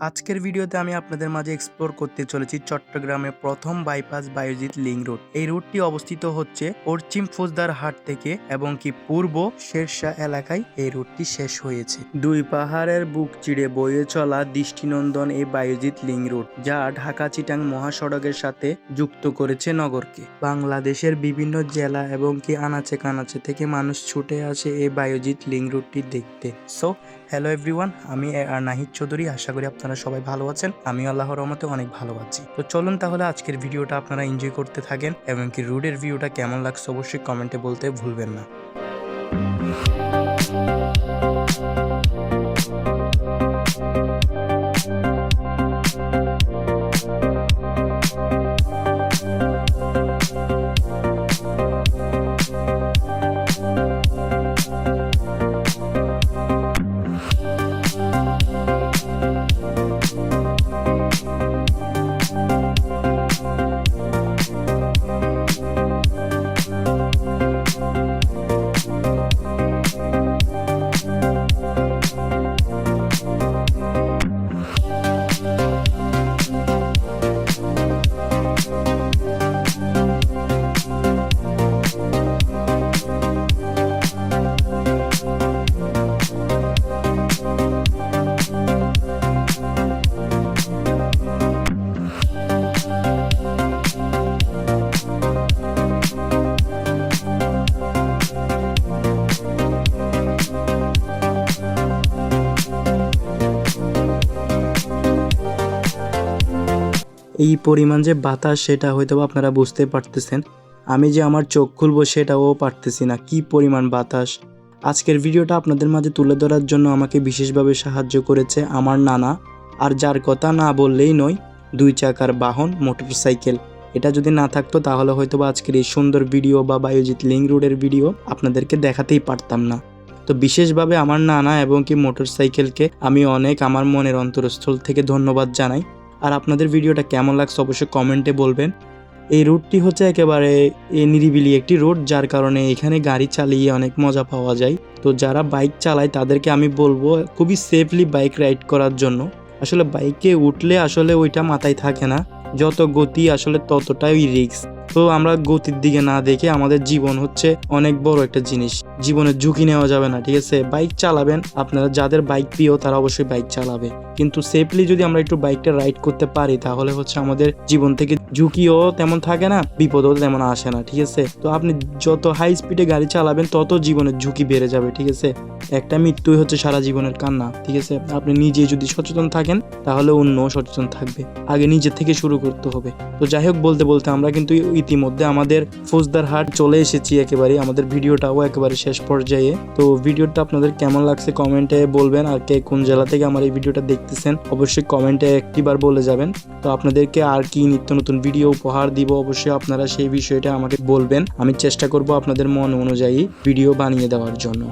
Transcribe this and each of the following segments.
আজকের ভিডিওতে আমি আপনাদের মাঝে এক্সপ্লোর করতে চলেছি চট্টগ্রামের প্রথম বাইপাস বায়োজিৎ লিং রোড এই রুটটি অবস্থিত হচ্ছে পশ্চিম ফৌজদার হাট থেকে এবং কি পূর্ব শেরশাহ এলাকায় এই রুটটি শেষ হয়েছে। দুই পাহাড়ের বুক চিড়ে বয়ে চলা দৃষ্টিনন্দন এই বায়োজিৎ লিং রোড যা ঢাকা চিটাং মহাসড়কের সাথে যুক্ত করেছে নগরকে। বাংলাদেশের বিভিন্ন জেলা এবং কি আনাচে কানাচে থেকে মানুষ ছুটে আসে এই বায়োজিৎ লিং রুটটি দেখতে। সো হ্যালো এভরিওয়ান আমি আর নাহিদ চৌধুরী। আশা করি আপনারা সবাই ভালো আছেন। আমি আল্লাহ রহমতে অনেক ভালো আছি। তো চলুন তাহলে আজকের ভিডিওটা আপনারা এনজয় করতে থাকেন এবং কি রুডের ভিউটা কেমন লাগছে অবশ্যই কমেন্টে বলতে ভুলবেন না। এই পরিমাণ যে বাতাস, সেটা হয়তো আপনারা বুঝতে পারতেছেন। আমি যে আমার চোখ খুলবো, সেটাও পারতেছি না। কি পরিমাণ বাতাস? আজকের ভিডিওটা আপনাদের মাঝে তুলে ধরার জন্য আমাকে বিশেষভাবে সাহায্য করেছে আমার নানা। আর যার কথা না বললেই নয়, দুই চাকার বাহন, মোটরসাইকেল। এটা যদি না থাকতো, তাহলে হয়তো বা আজকের এই সুন্দর ভিডিও বা বায়োজিৎ লিং রোডের ভিডিও আপনাদেরকে দেখাতেই পারতাম না। তো বিশেষভাবে আমার নানা এবং কি মোটরসাইকেলকে আমি অনেক আমার মনের অন্তরস্থল থেকে ধন্যবাদ জানাই। আর আপনাদের ভিডিওটা কেমন লাগছে অবশ্যই কমেন্টে বলবেন। এই রোডটি হচ্ছে একেবারে নিরিবিলি একটি রোড যার কারণে এখানে গাড়ি চালিয়ে অনেক মজা পাওয়া যায়। তো যারা বাইক চালায়, তাদেরকে আমি বলব খুবই সেফলি বাইক রাইড করার জন্য। আসলে বাইকে উঠলে আসলে ওইটা মাথায় থাকে না। যত গতি আসলে ততটাই রিস্ক তো আমরা গতির দিকে না দেখে আমাদের জীবন হচ্ছে অনেক বড় একটা জিনিস। জীবনের ঝুঁকি নেওয়া যাবে না, ঠিক আছে? বাইক চালাবেন, আপনারা যাদের বাইক প্রিয় তারা অবশ্যই বাইক চালাবে। কিন্তু সেফলি যদি আমরা একটু বাইকটা রাইড করতে পারি, তাহলে হচ্ছে আমাদের জীবন থেকে ঝুঁকিও তেমন থাকে না, বিপদও তেমন আসে না, ঠিক আছে? তো আপনি যত হাই স্পিডে গাড়ি চালাবেন, তত জীবনের ঝুঁকি বেড়ে যাবে, ঠিক আছে? একটা মৃত্যুই হচ্ছে সারা জীবনের কান্না, ঠিক আছে? আপনি নিজে যদি সচেতন থাকেন, তাহলে অন্য সচেতন থাকবে। আগে নিজে থেকে শুরু করতে হবে। তো যাই হোক, বলতে বলতে আমরা কিন্তু ইতিমধ্যে আমাদের ফৌজদার হাট চলে এসেছি একেবারে, আমাদের ভিডিওটাও একেবারে শেষ পর্যায়ে। তো ভিডিওটা আপনাদের কেমন লাগছে কমেন্টে বলবেন আর কে কোন জেলা থেকে আমার এই ভিডিওটা দেখতেছেন অবশ্যই কমেন্টে একটিবার বলে যাবেন। তো আপনাদেরকে আর কি নিত্য নতুন ভিডিও উপহার দিব অবশ্যই আপনারা সেই বিষয়টা আমাকে বলবেন। আমি চেষ্টা করব আপনাদের মন অনুযায়ী ভিডিও বানিয়ে দেওয়ার জন্য।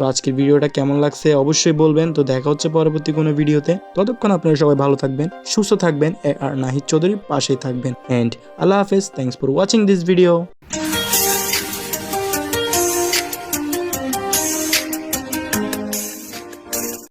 তো আজকের ভিডিওটা কেমন লাগছে অবশ্যই বলবেন। তো দেখা হচ্ছে পরবর্তী কোনো ভিডিওতে। ততক্ষণ আপনারা সবাই ভালো থাকবেন, সুস্থ থাকবেন আর নাহিদ চৌধুরীর পাশেই থাকবেন। অ্যান্ড আল্লাহ হাফেজ thanks for watching this video